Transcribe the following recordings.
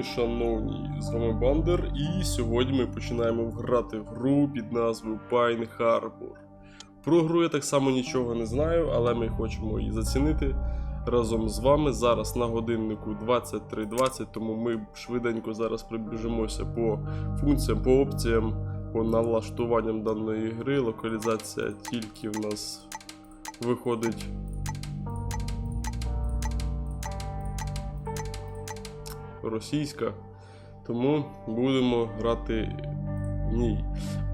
Україні, шановні, з вами Бандер, і сьогодні ми починаємо грати в гру під назвою Pine Harbor. Про гру я так само нічого не знаю, але ми хочемо її зацінити разом з вами. Зараз на годиннику 23.20, тому ми швиденько зараз прибіжимося по функціям, по опціям, по налаштуванням даної гри. Локалізація тільки в нас виходить російська, тому будемо грати в ній.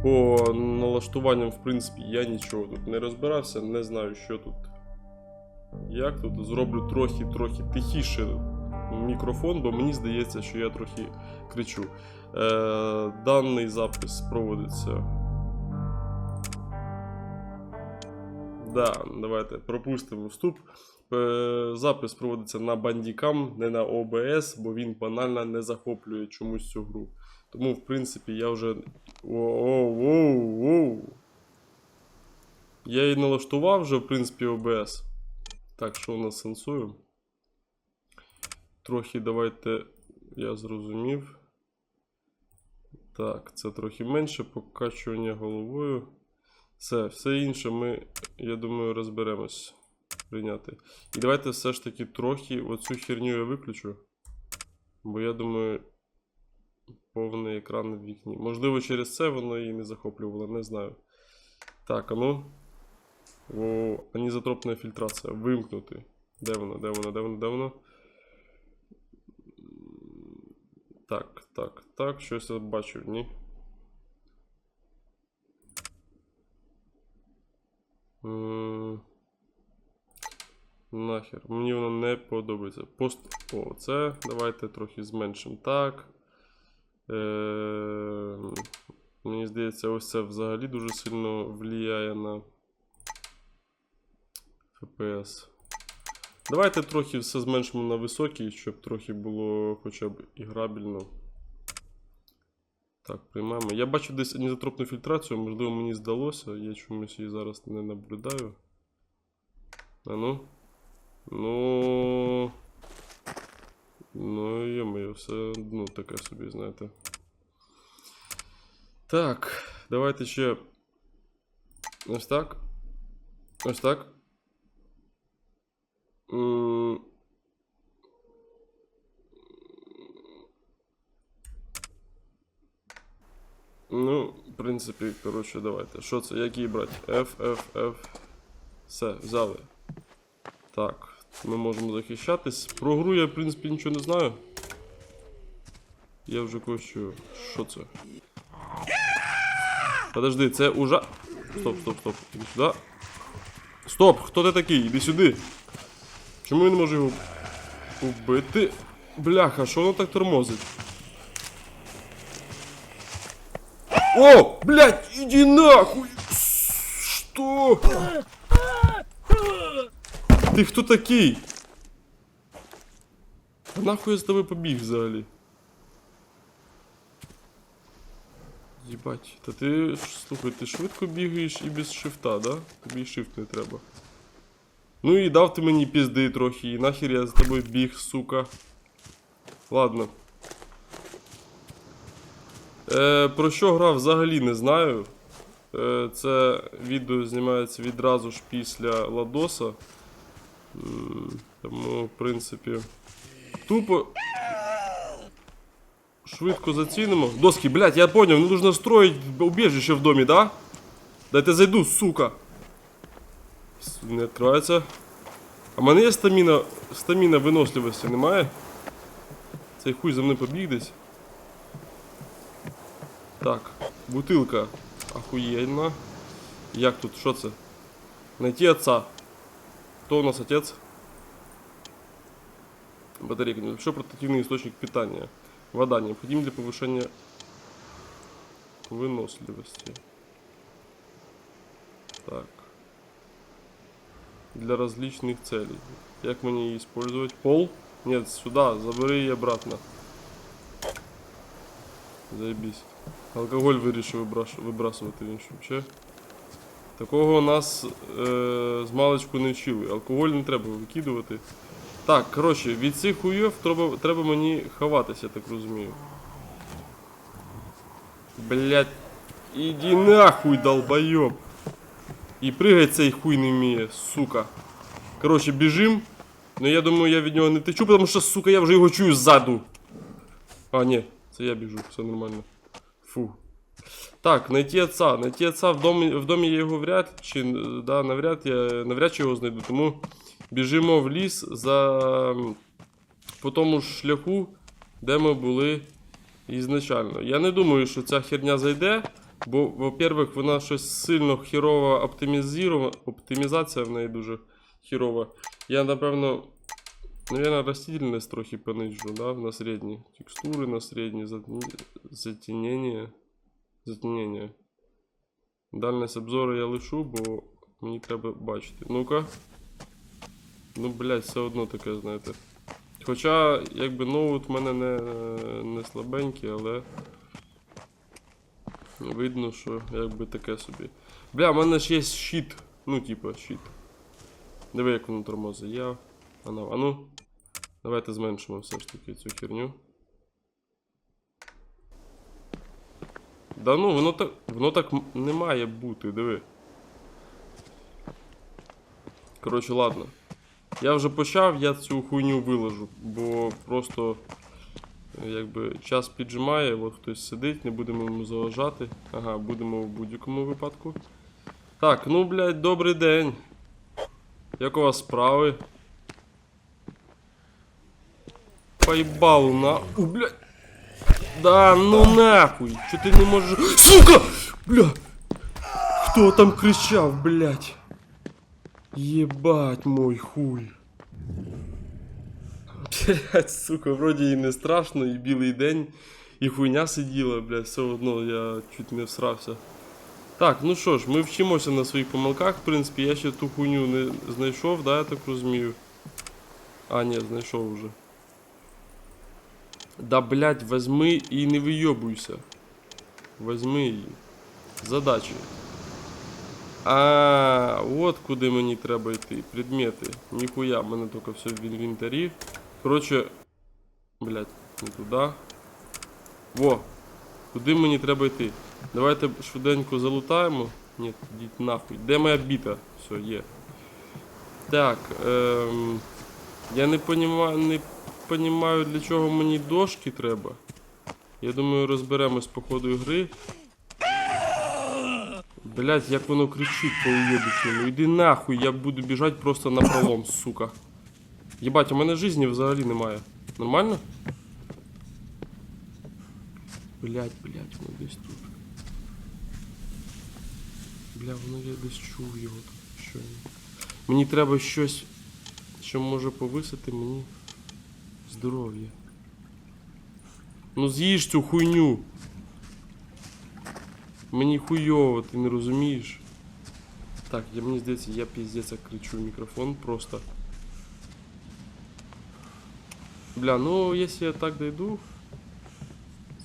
По налаштуванням, в принципі, я нічого тут не розбирався, не знаю, що тут. Як тут зроблю трохи-трохи тихіше мікрофон, бо мені здається, що я трохи кричу. Е, даний запис проводиться. Да, давайте пропустимо вступ. Запис проводиться на бандікам, не на OBS, бо він банально не захоплює чомусь цю гру. Тому, в принципі, я вже. Воу-воу-воу. Я її налаштував вже, в принципі, OBS. Так, що у нас сенсую? Трохи давайте. Я зрозумів. Так, це трохи менше покачування головою. Все, все інше ми, я думаю, розберемось прийняти. І давайте все ж таки трохи оцю херню я виключу. Бо я думаю, повний екран в вікні. Можливо, через це воно її не захоплювало, не знаю. Так, а ну. О, анізотропна фільтрація. Вимкнути. Де воно, де воно, де воно, де воно? Так, так, так, щось я бачу, ні. М, Нахер, мені воно не подобається. Пост. О, це давайте трохи зменшимо. Так. Е, мені здається, ось це взагалі дуже сильно впливає на FPS. Давайте трохи все зменшимо на високий, щоб трохи було хоча б іграбельно. Так, приймаємо. Я бачу десь анізотропну фільтрацію, можливо, мені здалося, я чомусь її зараз не наблюдаю. А ну. Ну. Ну, йо-моє, все ну, таке собі, знаєте. Так, давайте ще. Ось так. Ось так. М, Ну, в принципі, коротше, давайте. Що це? Як її брати? F, F, F. Все, взяли. Так, Ми можемо захищатись. Про гру я, в принципі, нічого не знаю. Я вже хочу. Що це? Подожди, це уже. Стоп, стоп, стоп. Іди сюди. Стоп! Хто ти такий? Іди сюди. Чому я не можу його убити? Бляха, що воно так тормозить? О, блядь, иди нахуй! Что? Ти хто такий? А нахуй я з тобою побіг взагалі? Єбать, та ти слухай, ти швидко бігаєш і без шифта, да? Тобі і шифт не треба. Ну і дав ти мені пізди трохи, і нахер я з тобою біг, сука. Ладно. Е, про що грав взагалі не знаю. Е, це відео знімається відразу ж після Ладоса. М, Тому, в принципі. Тупо. Швидко зацінимо. Доски, блядь, я понял, мне нужно строить убежище в домі, да? Дайте зайду, сука. Не відкривається. А в мене є стаміна, стаміна виносливості, немає? Цей хуй за мною побіг десь. Так, бутилка. Охуєнна. Як тут? Що це? Найти отца. Кто у нас отец? Батарейка. Небольшой портативный источник питания. Вода необходим для повышения выносливости. Так. Для различных целей. Как мне использовать? Пол? Нет, сюда. Забери ее обратно. Заебись. Алкоголь вирішив вибрасувати він ще. Такого у нас е, з маличку не вчили. Алкоголь не треба викидувати. Так, коротше, від цих хуйов треба, треба мені ховатися, так розумію. Блять, іди нахуй, долбойоб. І пригать цей хуй не вміє, сука. Коротше, біжим. Ну я думаю, я від нього не течу, тому що, сука, я вже його чую ззаду. А, ні, це я біжу, все нормально. Фу. Так, найти отца. Найти отца в домі, в домі я його вряд чи да, навряд я навряд чи його знайду. Тому біжимо в ліс за по тому ж шляху, де ми були ізначально. Я не думаю, що ця херня зайде, бо, во-первых, вона щось сильно хірово оптимізована. Оптимізація в неї дуже хірова. Я, напевно, наверное, растительность трохи понижу, да, на средний. Текстуры на средний, затенение. Затемнение. Дальність обзору я лишу, бо мені треба бачити. Ну-ка. Ну, блядь, все одно таке, знаєте. Хоча, якби ноут в мене не, не слабенький, але. Видно, що якби таке собі. Бля, в мене ж є щит. Ну, типа, щит. Диви, як воно тормозить. Я. А ну, а ну. Давайте зменшимо все ж таки цю херню. Да ну, воно так. Воно так не має бути, диви. Коротше, ладно. Я вже почав, я цю хуйню виложу, бо просто е, якби час піджимає, от хтось сидить, не будемо йому заважати. Ага, будемо в будь-якому випадку. Так, ну блядь, добрий день. Як у вас справи? Поїбалу на. У, блядь. Да ну нахуй! Чо ти не можеш. Сука! Бля! Хто там кричав, блядь? Ебать мой хуй. Блять, сука, вроді і не страшно, і білий день, і хуйня сиділа, блядь, все одно я чуть не всрався. Так, ну що ж, ми вчимося на своїх помилках, в принципі, я ще ту хуйню не знайшов, да, я так розумію. А, ні, знайшов уже. Да, блядь, возьми і не вийобуйся. Возьми її. Задачі. А, от куди мені треба йти. Предмети. Ніхуя, в мене тільки все в інвентарі. Коротше. Блять, не туди. Во. Куди мені треба йти? Давайте швиденько залутаємо. Ні, йдіть нахуй. Де моя біта? Все, є. Так, ем, я не понімаю, не понімаю, для чого мені дошки треба. Я думаю, розберемось по ходу гри. Блять, як воно кричить по уєбічному. Іди нахуй, я буду біжать просто на пролом, сука. Єбать, у мене житті взагалі немає. Нормально? Блять, блять, воно десь тут. Бля, воно я десь чув його тут. Щойно. Мені треба щось, що може повисити мені здоров'я. Ну з'їж цю хуйню. Мені хуйово, ти не розумієш. Так, я мені здається, я піздець кричу в мікрофон просто. Бля, ну якщо я так дойду,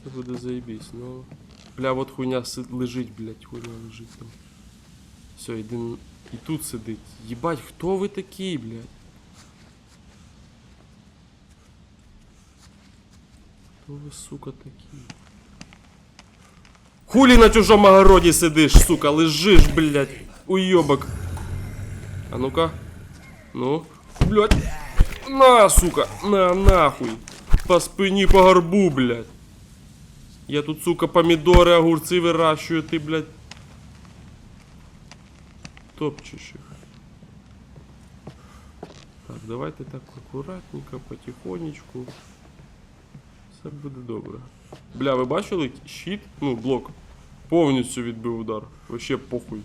це буде заебись, ну. Бля, от хуйня лежить, блядь, хуйня лежить там. Все, іди. н- І тут сидить. Єбать, хто ви такі, блядь? Хто ви, сука, такі? Хулі на чужому огороді сидиш, сука, лежиш, блядь, уйобок. А ну-ка. Ну, блядь. На, сука, на, нахуй. По спині, по горбу, блядь. Я тут, сука, помідори, огурці вирощую, ти, блядь. Топчеш їх. Так, давайте так акуратненько, потихонечку. Все буде добре. Бля, ви бачили щит? Ну, блок. Повністю відбив удар. Вообще похуй.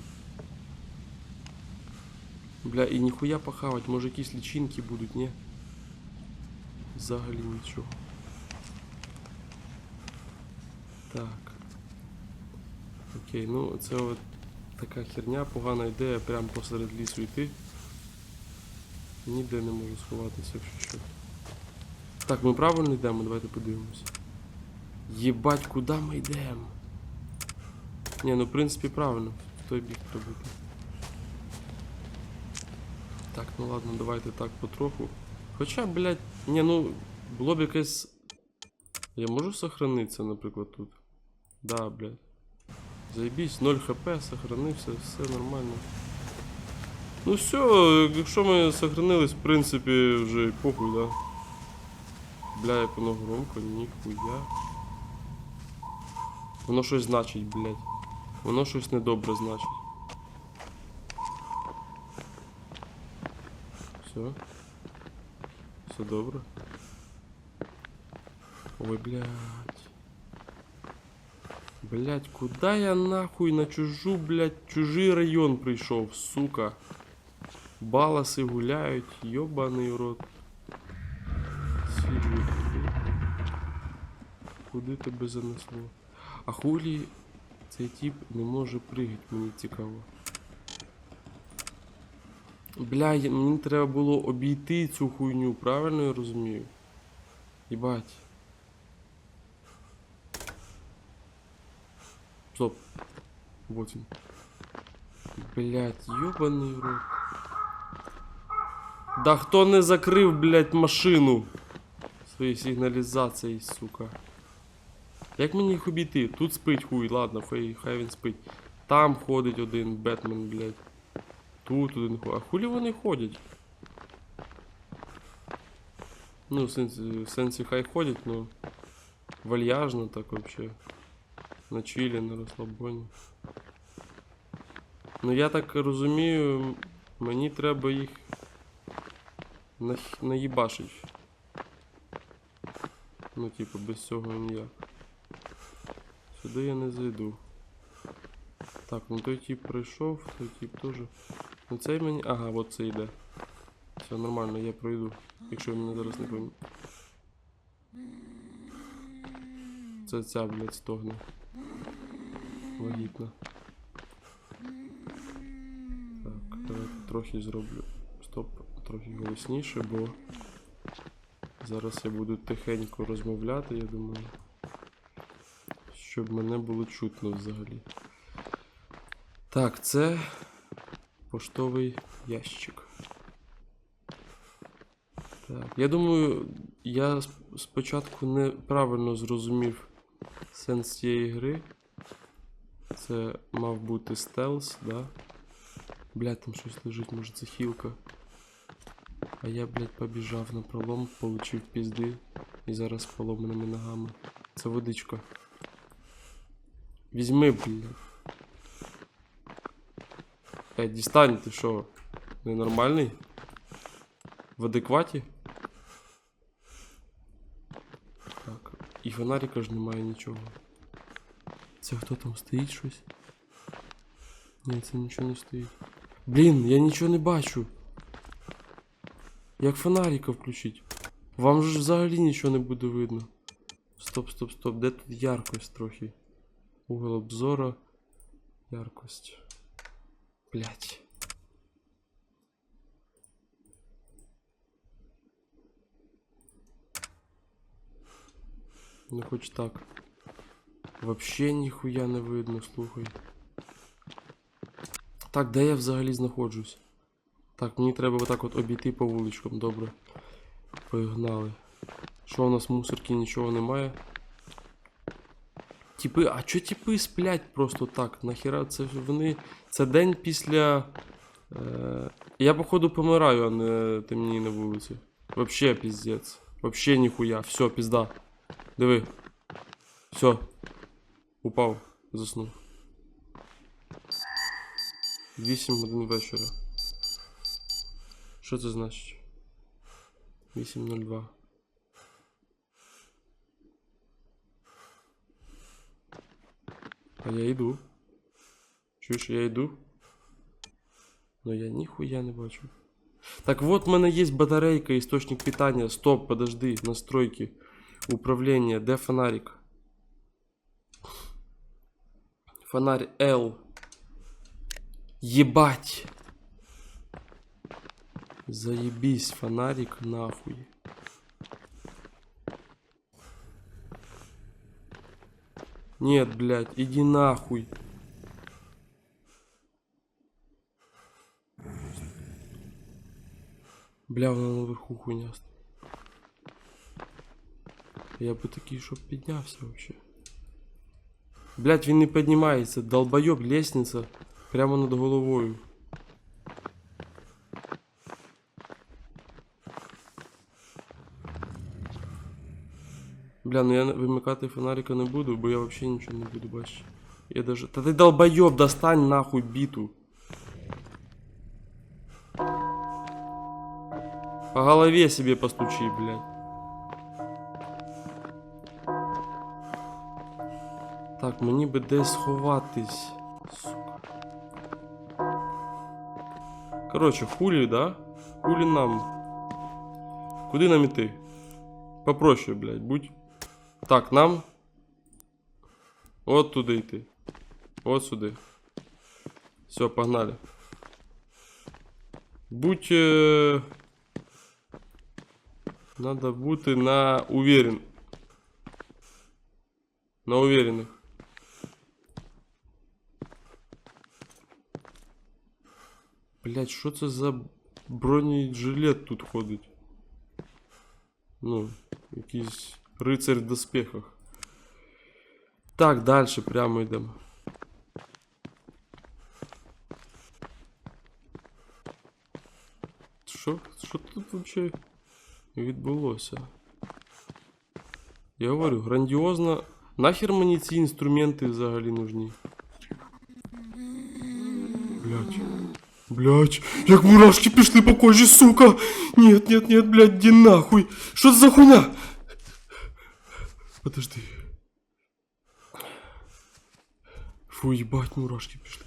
Бля, і ніхуя похавать, може якісь лічинки будуть, ні? Взагалі нічого. Так. Окей, ну це от така херня, погана ідея прямо посеред лісу йти. Ніде не можу сховатися, якщо що. Так, ми правильно йдемо, давайте подивимося. Єбать, куди ми йдемо? Ні, ну в принципі правильно. В той бік треба йти. Так, ну ладно, давайте так потроху. Хоча, блядь, ні, ну, було б якесь. Я можу сохранитися, наприклад, тут. Да, блядь. Заебісь, 0 хп, сохранився, все нормально. Ну все, якщо ми сохранились, в принципі, вже й похуй, да. Як воно громко, ніхуя. Воно щось значить, блядь. Воно щось недобре значить. Все. Все добре. Ой, блядь. Блядь, куда я нахуй на чужу, блядь, чужий район прийшов, сука. Баласи гуляють, йобаний рот. Сіджу. Куди тебе занесло? А хулі цей тип не може пригати, мені цікаво. Бля, мені треба було обійти цю хуйню, правильно я розумію? Єбать. Стоп. Вот він. Блять, ёбаний рот. Да хто не закрив, блять, машину? Своєю сигналізацією, сука. Як мені їх обійти? Тут спить хуй, ладно, хай, хай він спить. Там ходить один Бетмен, блять. Тут один ходить. А хулі вони ходять? Ну, в сенсі, в сенсі хай ходять, ну. Вальяжно так вообще. На чилі, на розслабоні. Ну я так розумію, мені треба їх наїбашить. Ну, типу, без цього ніяк. Сюди я не зайду. Так, ну той тип пройшов, той тип теж. Ну цей мені. Ага, от це йде. Все нормально, я пройду. Якщо ви мене зараз не поймете. Це ця, блядь, стогне. Вагітна. Так, давайте трохи зроблю. Стоп, трохи голосніше, бо зараз я буду тихенько розмовляти, я думаю. Щоб мене було чутно взагалі. Так, це поштовий ящик. Так, я думаю, я спочатку неправильно зрозумів сенс цієї гри. Це мав бути стелс, да? Блядь, там щось лежить, може це хілка. А я, блядь, побіжав на пролом, получив пізди і зараз поломаними ногами. Це водичка. Візьми, блядь. Е, дістань, ти що? Ненормальний? В адекваті? Так. І фонарика ж немає нічого. Це хто там стоїть щось? Ні, це нічого не стоїть. Блін, я нічого не бачу. Як фонарика включить? Вам же взагалі нічого не буде видно. Стоп, стоп, стоп. Де тут яркость трохи? Угол обзора. Яркость. Блять. Ну хоч так. Вообще ніхуя не видно, слухай. Так, де я взагалі знаходжусь? Так, мені треба отак от обійти по вуличкам, добре. Погнали. Що у нас в мусорці нічого немає? Тіпи, а чо тіпи сплять просто так? Нахіра це вони. Це день після. Е... Я походу помираю, а не темніє на вулиці. Вообще піздець. Вообще ніхуя. Все, пізда. Диви. Все. Упав. Заснув. 8 годин вечора. Що це значить? 8.02. А я йду. Чуєш, я йду. Но я ніхуя не бачу. Так вот, в мене є батарейка, істочник питання. Стоп, подожди, настройки. Управление, де фонарик? Фонарь L. Ебать. Заебись, фонарик нахуй. Нет, блядь, иди нахуй. Бля, вона наверху хуйня. стоїть. Я би такий, щоб піднявся вообще. Блять, він не піднімається. Долбойоб, лестниця. Прямо над головою. Бля, ну я вимикати фонарика не буду, бо я вообще нічого не буду бачити. Я даже... Та ти долбойоб, достань нахуй біту. По голове себе постучи, блядь. Так, мені би десь сховатись. Сука. Короче, хулі, да? Хулі нам. Куди нам іти? Попроще, блядь, будь. Так, нам. От туди йти. От сюди. Все, погнали. Будь. Е... Надо бути на уверен. На уверенных. Блять, що це за бронежилет тут ходить? Ну, якийсь рицарь в доспехах. Так, далі прямо йдемо. Що? Що тут взагалі відбулося? Я говорю, грандіозно. Нахер мені ці інструменти взагалі нужні? Блять. Блять, як мурашки пішли по кожі, сука! Нет, нет, нет, блять, иди нахуй! Що це за хуйня? Подожди. Фу, їбать, мурашки пішли.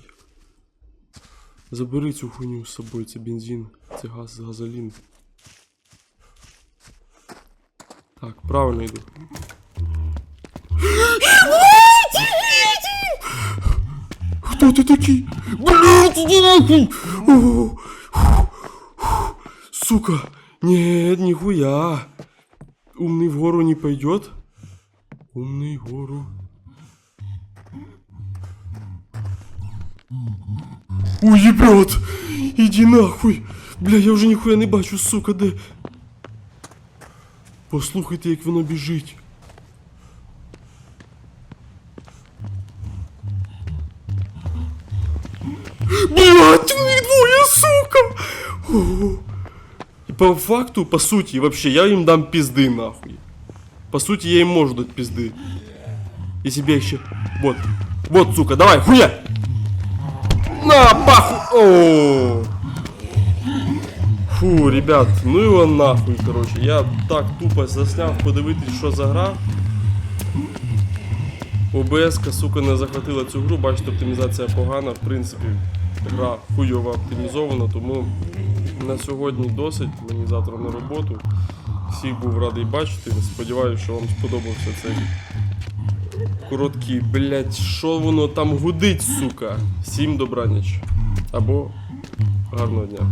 Забери цю хуйню з собою, це бензин, це газ, газолін. Так, правильно йду. Хто ти такий? Блять, иди нахуй! Сука! Нет, нихуя! Умный в гору не пойдет? Умный гору. Ой, ебет! Иди нахуй! Бля, я вже ніхуя не бачу, сука, де. Послухайте, як воно біжить. Блять, вони двоє, сука! О. І по факту, по суті, вообще, я їм дам пизды нахуй. По суті, я їм можу дати пизды. Бы я еще... Вот. Вот, сука, давай, хуя! На, пахуй! О! Фу, ребят, ну его нахуй, короче. Я так тупо засняв подивитись, що за гра. ОБС, сука, не захватила цю гру, бачите, оптимізація погана, в принципі, гра хуйово оптимізована, тому на сьогодні досить, мені завтра на роботу. Всіх був радий бачити. Сподіваюся, що вам сподобався цей короткий, блять, що воно там гудить, сука. Всім добраніч. Або гарного дня.